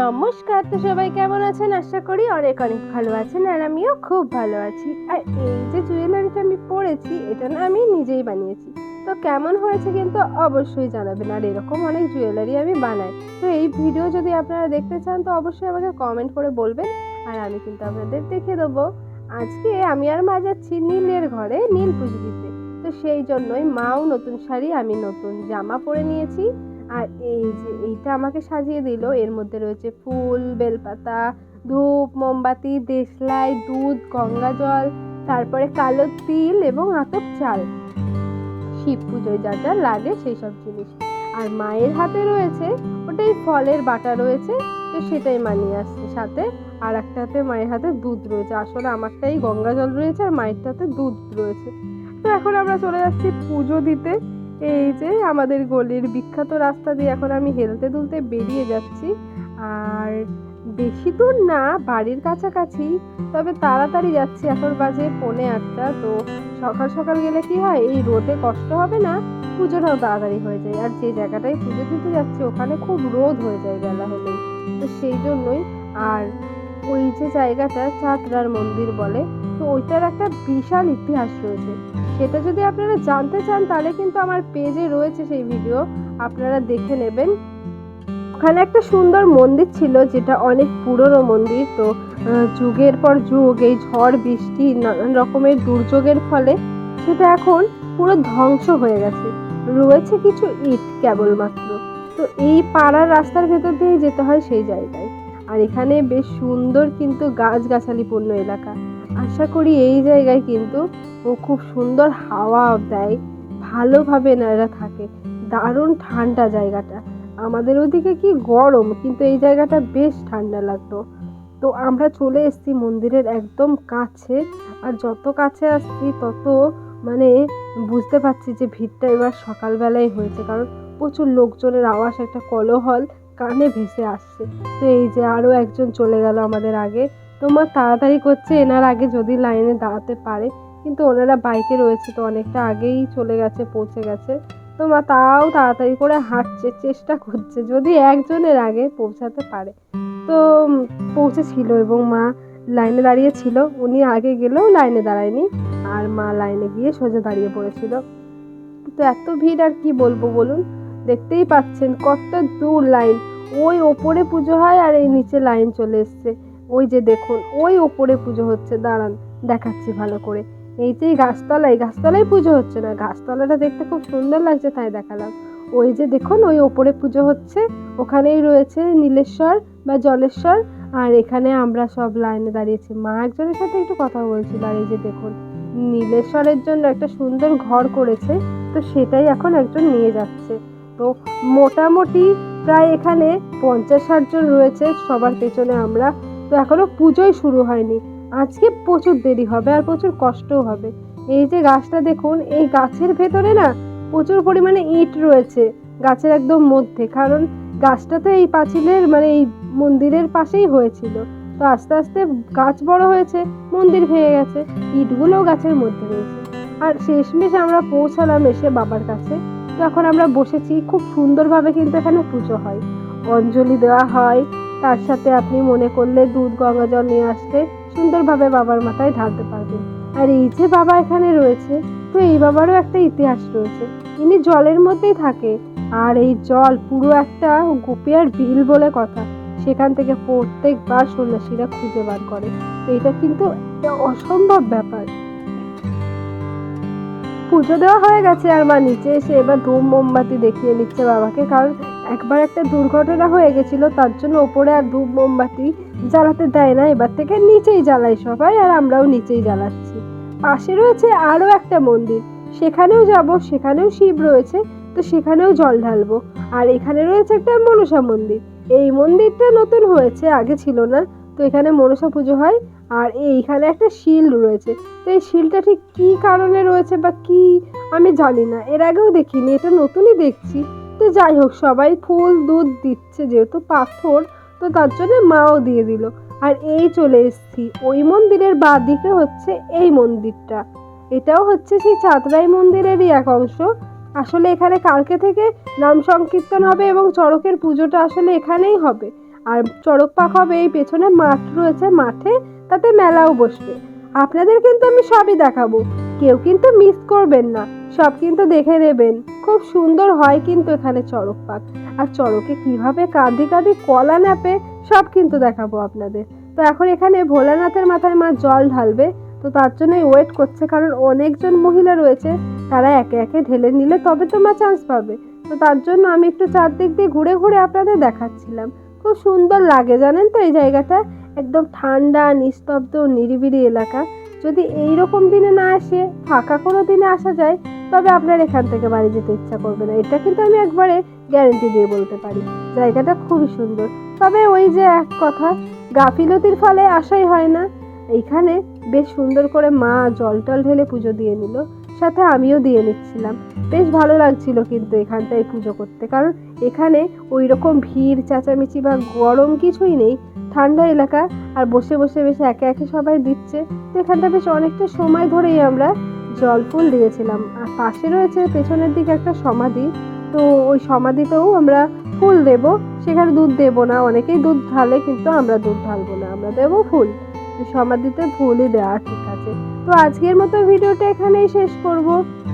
নমস্কার, তো সবাই কেমন আছেন? আশা করি অনেক অনেক ভালো আছেন আর আমিও খুব ভালো আছি। আর এই যে জুয়েলারিটা আমি পরেছি, এটা না আমি নিজেই বানিয়েছি। তো কেমন হয়েছে কিন্তু অবশ্যই জানাবেন। আর এরকম অনেক জুয়েলারি আমি বানাই। তো এই ভিডিও যদি আপনারা দেখতে চান, তো অবশ্যই আমাকে কমেন্ট করে বলবেন। আর আমি কিন্তু আপনাদের দেখে দেবো। আজকে আমি আর মা যাচ্ছি নীলের ঘরে, নীল পুজো দিতে। তো সেই জন্যই মাও নতুন শাড়ি, আমি নতুন জামা পরে নিয়েছি। আর এই যে এইটা আমাকে সাজিয়ে দিল, এর মধ্যে রয়েছে ফুল, বেলপাতা, ধূপ, মোমবাতি, দেশলাই, দুধ, গঙ্গা জল, তারপরে কালো তিল এবং আতপ চাল। শিব পুজোয় যা যা লাগে সেই সব জিনিস। আর মায়ের হাতে রয়েছে ওটাই ফলের বাটা রয়েছে, তো সেটাই মানিয়ে আসছে সাথে। আর একটাতে মায়ের হাতে দুধ রয়েছে। আসলে আমারটাই গঙ্গা জল রয়েছে আর মায়েরটাতে দুধ রয়েছে। তো এখন আমরা চলে যাচ্ছি পুজো দিতে। এই যে আমাদের গলির বিখ্যাত রাস্তা দিয়ে এখন আমি হেলতে দুলতে বেরিয়ে যাচ্ছি। আর বেশি দূর না, বাড়ির কাছাকাছি। তবে তাড়াতাড়ি যাচ্ছি, এখন বাজে পৌনে আটটা। তো সকাল সকাল গেলে কি হয়, এই রোদে কষ্ট হবে না, পুজোটাও তাড়াতাড়ি হয়ে যায়। আর যে জায়গাটায় পুজো দিতে যাচ্ছি, ওখানে খুব রোদ হয়ে যায় বেলা হলেই। তো সেই জন্যই, আর ওই যে জায়গাটা চাতরার মন্দির বলে, তো ওইটার একটা বিশাল ইতিহাস রয়েছে। সেটা যদি আপনারা জানতে চান, তাহলে কিন্তু আমার পেজে রয়েছে সেই ভিডিও। আপনারা দেখে নেবেন। ওখানে একটা সুন্দর মন্দির ছিল, যেটা অনেক পুরনো মন্দির। তো যুগের পর যুগ, এই ঝড়, বৃষ্টি, নানান রকমের দুর্যোগের ফলে সেটা এখন পুরো ধ্বংস হয়ে গেছে। রয়েছে কিছু ইট কেবলমাত্র। তো, এই পাড়ার রাস্তার ভেতর দিয়ে যেতে হয় সেই জায়গায়। আর এখানে বেশ সুন্দর কিন্তু গাছগাছালিপূর্ণ এলাকা। আশা করি এই জায়গায় কিন্তু ও খুব সুন্দর হাওয়া দেয়, ভালোভাবে এনারা থাকে। দারুণ ঠান্ডা জায়গাটা। আমাদের ওদিকে কি গরম, কিন্তু এই জায়গাটা বেশ ঠান্ডা লাগতো। তো আমরা চলে এসেছি মন্দিরের একদম কাছে, আর যত কাছে আসছি তত মানে বুঝতে পারছি যে ভিড়টা এবার সকালবেলায় হয়েছে, কারণ প্রচুর লোকজনের আওয়াজ, একটা কলহল কানে ভেসে আসছে। তো এই যে আরও একজন চলে গেল আমাদের আগে। তো মা তাড়াতাড়ি করছে, এনার আগে যদি লাইনে দাঁড়াতে পারে। কিন্তু ওনারা বাইকে রয়েছে তো অনেকটা আগেই চলে গেছে, পৌঁছে গেছে। তো মা তাও তাড়াতাড়ি করে হাঁটছে, চেষ্টা করছে, যদি একজনের আগে পৌঁছাতে পারে। তো পৌঁছেছিল এবং মা লাইনে দাঁড়িয়ে ছিল উনি আগে গেলেও লাইনে দাঁড়ায়নি আর মা লাইনে গিয়ে সোজা দাঁড়িয়ে পড়েছিল। তো এত ভিড় আর কি বলব বলুন? দেখতেই পাচ্ছেন কত দূর লাইন। ওই ওপরে পুজো হয় আর এই নিচে লাইন চলে এসছে। ওই যে দেখুন, ওই ওপরে পুজো হচ্ছে, দাঁড়ান, দেখাচ্ছি ভালো করে। এই যে গাছতলায় গাছতলায় পুজো হচ্ছে না, গাছতলাটা দেখতে খুব সুন্দর লাগছে তাই দেখালাম। ওই যে দেখুন, ওই ওপরে পুজো হচ্ছে, ওখানেই রয়েছে নীলেশ্বর বা জলেশ্বর, আর এখানে আমরা সব লাইনে দাঁড়িয়েছি। মা একজনের সাথে একটু কথা বলছিল, আর এই যে দেখুন, নীলেশ্বরের জন্য একটা সুন্দর ঘর করেছে, তো সেটাই এখন একজন নিয়ে যাচ্ছে। তো মোটামুটি প্রায় এখানে পঞ্চাশ ষাট জন রয়েছে, সবার পেছনে আমরা তো এখনও পুজোই শুরু হয়নি। আজকে প্রচুর দেরি হবে আর প্রচুর কষ্টও হবে। এই যে গাছটা দেখুন, এই গাছের ভেতরে না প্রচুর পরিমাণে ইট রয়েছে, গাছের একদম মধ্যে। কারণ গাছটা তো এই পাঁচিলের মানে এই মন্দিরের পাশেই হয়েছিল। তো আস্তে আস্তে গাছ বড় হয়েছে, মন্দির ভেঙে গেছে ইটগুলোও গাছের মধ্যে রয়েছে। আর শেষমেশ আমরা পৌঁছালাম এসে বাবার কাছে। তো এখন আমরা বসেছি, খুব সুন্দরভাবে কিন্তু এখানে পুজো হয়। অঞ্জলি দেওয়া হয় তার সাথে আপনি মনে করলে দুধ গঙ্গা জল নিয়ে আসলে সুন্দরভাবে বাবার মাথায় ঢালতে পারবেন। আর এই যে বাবা এখানে রয়েছে, তো এই বাবারও একটা ইতিহাস রয়েছে। ইনি জলের মধ্যেই থাকে, আর এই জল পুরো একটা গোপিয়ার বিল বলে কথা। সেখান থেকে প্রত্যেকবার সন্ন্যাসীরা খুঁজে বার করে। এটা কিন্তু অসম্ভব ব্যাপার। পুজো দেওয়া হয়ে গেছে, আর মা নিচে এসে এবার ধূম মোমবাতি দেখিয়ে নিচ্ছে বাবাকে, কারণ একবার একটা দুর্ঘটনা হয়ে গেছিল, তার জন্য ওপরে আর ধূপ মোমবাতি জ্বালাতে দেয় না, এবার থেকে নিচেই জ্বালাই সবাই, আর আমরাও নিচেই জ্বালাচ্ছি। পাশে রয়েছে আরও একটা মন্দির। সেখানেও যাব, সেখানেও শিব রয়েছে, তো সেখানেও জল ঢালবো। আর এখানে রয়েছে একটা মনসা মন্দির। এই মন্দিরটা নতুন হয়েছে, আগে ছিল না, তো এখানে মনসা পুজো হয়। আর এইখানে একটা শিল রয়েছে। তো এই শিলটা ঠিক কী কারণে রয়েছে বা কি, আমি জানি না। এর আগেও দেখিনি, এটা নতুনই দেখছি। তো যাই হোক, সবাই ফুল দুধ দিচ্ছে যেহেতু পাথর, তো তার জন্য মাও দিয়ে দিল। আর এই চলে এসেছি, ওই মন্দিরের বাঁ দিকে হচ্ছে এই মন্দিরটা। এটাও হচ্ছে সেই চাতরাই মন্দিরেরই এক অংশ। আসলে এখানে কালকে থেকে নাম সংকীর্তন হবে এবং চড়কের পুজোটা আসলে এখানেই হবে। আর চড়ক পাক হবে এই পেছনে মাঠ রয়েছে, মাঠে তাতে মেলাও বসবে। আপনাদের কিন্তু আমি সবই দেখাবো। কেউ কিন্তু মিস করবেন না। সব কিন্তু দেখে নেবেন। খুব সুন্দর হয় কিন্তু এখানে চড়ক পাক। আর চড়কে কীভাবে কাঁধে কাঁধে কলা নাপে, সব কিন্তু দেখাবো আপনাদের। তো এখন এখানে ভোলানাথের মাথায় মা জল ঢালবে। তো তার জন্যই ওয়েট করছে, কারণ অনেকজন মহিলা রয়েছে। তারা একে একে ঢেলে নিলে তবে তো মা চান্স পাবে। তো তার জন্য আমি একটু চারদিক দিয়ে ঘুরে ঘুরে আপনাদের দেখাচ্ছিলাম। খুব সুন্দর লাগে, জানেন তো এই জায়গাটা? একদম ঠান্ডা, নিস্তব্ধ, নিরিবিলি এলাকা। যদি এই রকম দিনে না আসে, ফাঁকা কোনো দিনে আসা যায়, তবে আপনার এখান থেকে বাড়ি যেতে ইচ্ছা করবে না। এটা কিন্তু আমি একবারে গ্যারেন্টি দিয়ে বলতে পারি। জায়গাটা খুবই সুন্দর। তবে ওই যে এক কথা গাফিলতির ফলে আসাই হয় না। এইখানে বেশ সুন্দর করে মা জল টল ঢেলে পুজো দিয়ে নিল। সাথে আমিও দিয়ে নিচ্ছিলাম। বেশ ভালো লাগছিল কিন্তু এখানটায় পুজো করতে। কারণ এখানে ওই রকম ভিড়, চেঁচামেচি বা গরম কিছুই নেই। ঠান্ডা এলাকা আর বসে বসে বেশ একে একে সবাই দিচ্ছে। তো এখানটা বেশ অনেকটা সময় ধরেই আমরা জল ফুল দিয়েছিলাম। আর পাশে রয়েছে পেছনের দিকে একটা সমাধি। তো ওই সমাধিতেও আমরা ফুল দেব। সেখানে দুধ দেব না। অনেকেই দুধ ঢালে কিন্তু আমরা দুধ ঢালবো না। আমরা দেবো ফুল। সমাধিতে ফুলই দেওয়া ঠিক আছে। তো আজকের মতো ভিডিওটা এখানেই শেষ করব।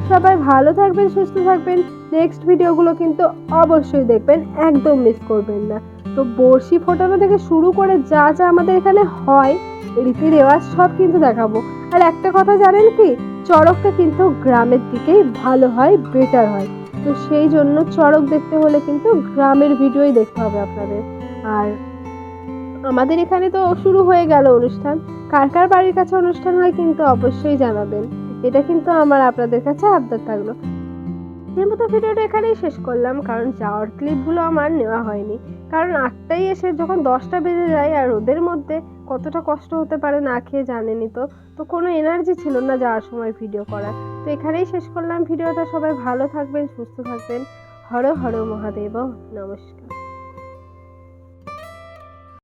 সবাই ভালো থাকবেন, সুস্থ থাকবেন। নেক্সট ভিডিওগুলো কিন্তু অবশ্যই দেখবেন, একদম মিস করবেন না। তো বড়শি ফোটানো থেকে শুরু করে যা যা আমাদের এখানে হয়, রীতি রেওয়াজ সব কিন্তু দেখাবো। আর একটা কথা জানেন কি? চড়কটা কিন্তু গ্রামের দিকেই ভালো হয় বেটার হয়। তো সেই জন্য চড়ক দেখতে হলে কিন্তু গ্রামের ভিডিওই দেখতে হবে আপনাদের। আর আমাদের এখানে তো শুরু হয়ে গেল অনুষ্ঠান। কার কার বাড়ির কাছে অনুষ্ঠান হয় কিন্তু অবশ্যই জানাবেন। এটা কিন্তু আমার আপনাদের কাছে আবদার থাকল। মতো ভিডিওটা এখানেই শেষ করলাম, কারণ যাওয়ার ক্লিপগুলো আমার নেওয়া হয়নি। কারণ আটটাই এসে যখন দশটা বেজে যায় আর ওদের মধ্যে কতটা কষ্ট হতে পারে না খেয়ে জানেনি তো তো কোনো এনার্জি ছিল না যাওয়ার সময় ভিডিও করার। তো এখানেই শেষ করলাম ভিডিওটা। সবাই ভালো থাকবেন, সুস্থ থাকবেন। হর হর মহাদেব, নমস্কার।